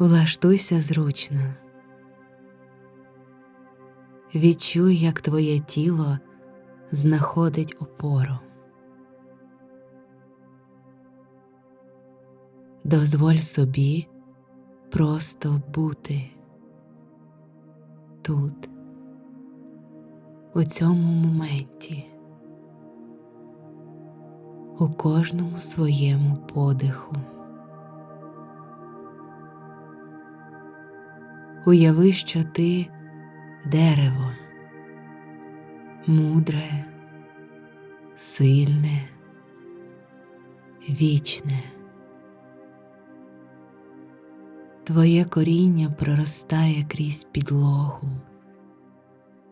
Влаштуйся зручно. Відчуй, як твоє тіло знаходить опору. Дозволь собі просто бути тут, у цьому моменті, у кожному своєму подиху. Уяви, що ти дерево, мудре, сильне, вічне. Твоє коріння проростає крізь підлогу,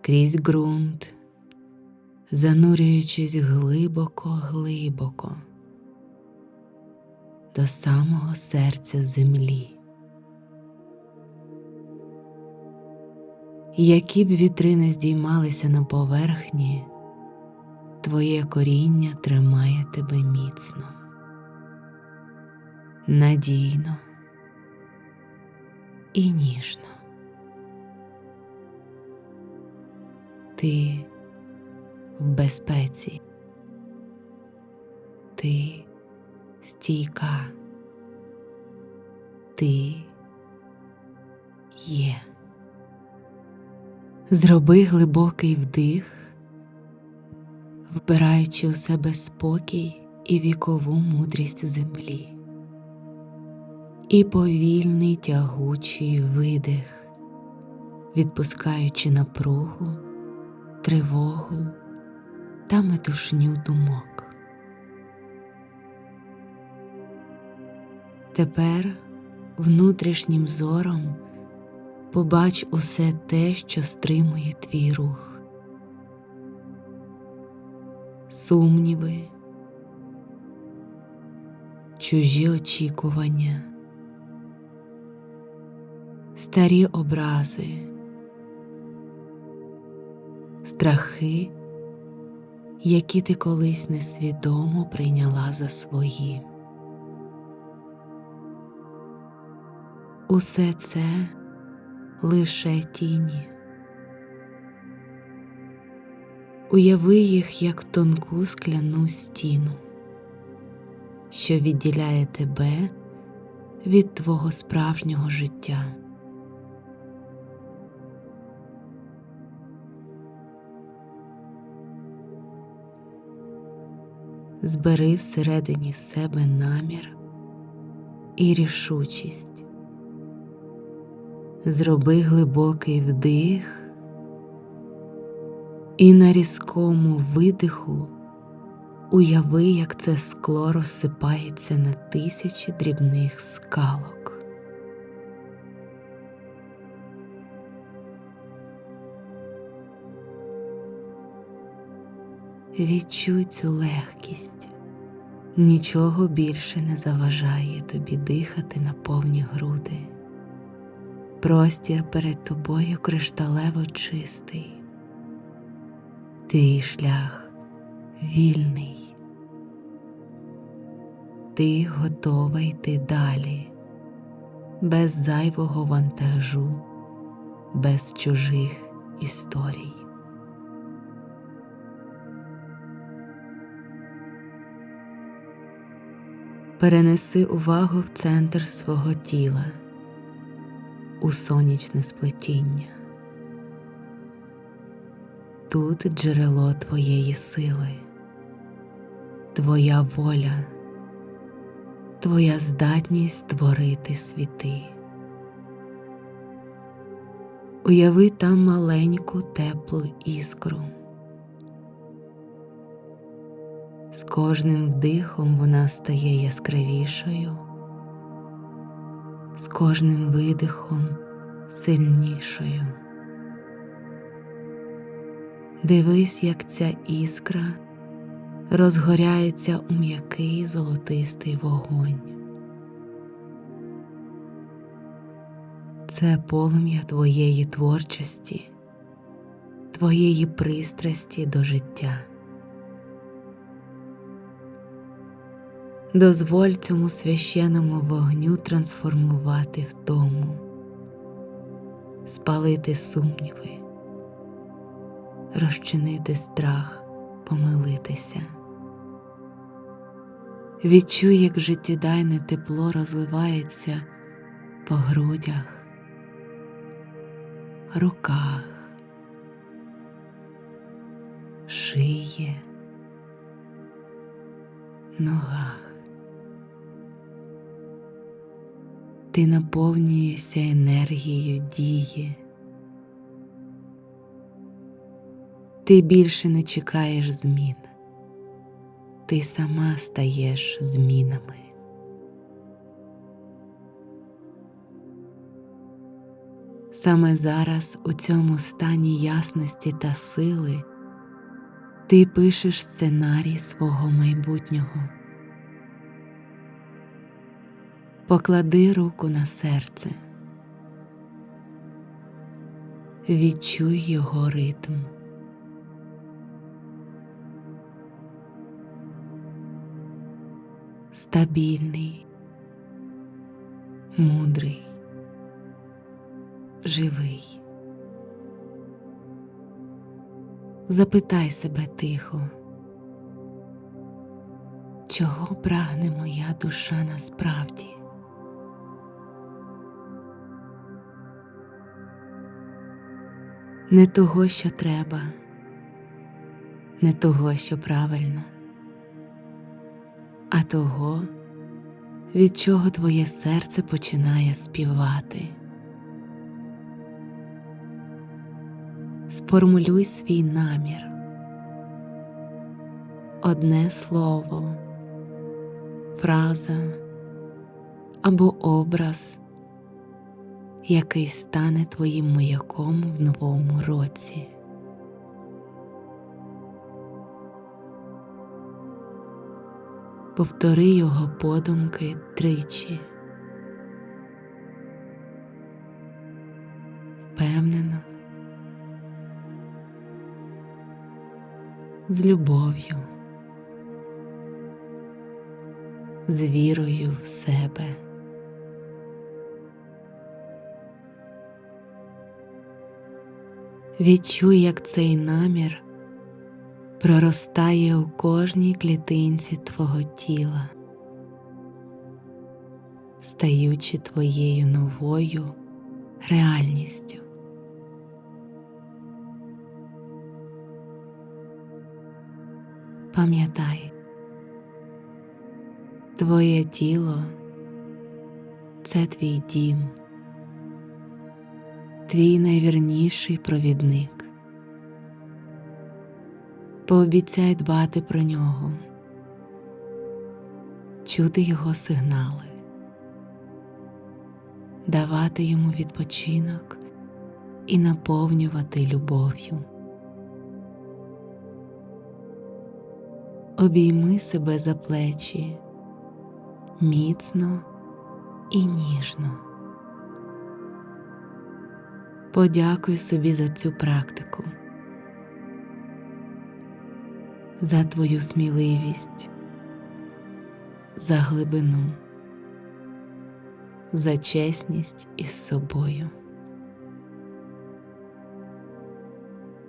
крізь ґрунт, занурюючись глибоко-глибоко до самого серця землі. Які б вітри не здіймалися на поверхні, твоє коріння тримає тебе міцно, надійно і ніжно. Ти в безпеці, ти стійка, ти є. Зроби глибокий вдих, вбираючи у себе спокій і вікову мудрість землі, і повільний тягучий видих, відпускаючи напругу, тривогу та метушню думок. Тепер внутрішнім зором побач усе те, що стримує твій рух, сумніви, чужі очікування, старі образи, страхи, які ти колись несвідомо прийняла за свої. Усе це лише тіні. Уяви їх як тонку скляну стіну, що відділяє тебе від твого справжнього життя. Збери всередині себе намір і рішучість. Зроби глибокий вдих і на різкому видиху уяви, як це скло розсипається на тисячі дрібних скалок. Відчуй цю легкість, нічого більше не заважає тобі дихати на повні груди. Простір перед тобою кришталево чистий, твій шлях вільний, ти готова йти далі, без зайвого вантажу, без чужих історій. Перенеси увагу в центр свого тіла у сонячне сплетіння. Тут джерело твоєї сили, твоя воля, твоя здатність створити світи. Уяви там маленьку теплу іскру. З кожним вдихом вона стає яскравішою кожним видихом сильнішою. Дивись, як ця іскра розгоряється у м'який золотистий вогонь. Це полум'я твоєї творчості, твоєї пристрасті до життя. Дозволь цьому священному вогню трансформувати втому, спалити сумніви, розчинити страх, помилитися. Відчуй, як життєдайне тепло розливається по грудях, руках, шиї, ногах. Ти наповнюєшся енергією дії. Ти більше не чекаєш змін. Ти сама стаєш змінами. Саме зараз у цьому стані ясності та сили ти пишеш сценарій свого майбутнього. Поклади руку на серце, відчуй його ритм. Стабільний, мудрий, живий. Запитай себе тихо, чого прагне моя душа насправді? Не того, що треба, не того, що правильно, а того, від чого твоє серце починає співати. Сформулюй свій намір, одне слово, фраза або образ, який стане твоїм маяком в новому році. Повтори його подумки тричі. Впевнено, з любов'ю, з вірою в себе. Відчуй, як цей намір проростає у кожній клітинці твого тіла, стаючи твоєю новою реальністю. Пам'ятай, твоє тіло це твій дім, твій найвірніший провідник. Пообіцяй дбати про нього, чути його сигнали, давати йому відпочинок і наповнювати любов'ю. Обійми себе за плечі міцно і ніжно. Подякуй собі за цю практику, за твою сміливість, за глибину, за чесність із собою.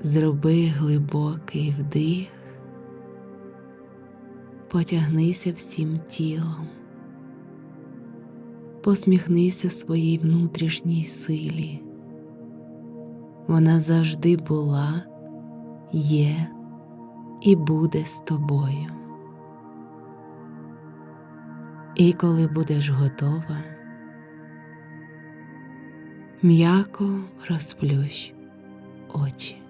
Зроби глибокий вдих. Потягнися всім тілом, посміхнися своїй внутрішній силі. Вона завжди була, є і буде з тобою. І коли будеш готова, м'яко розплющ очі.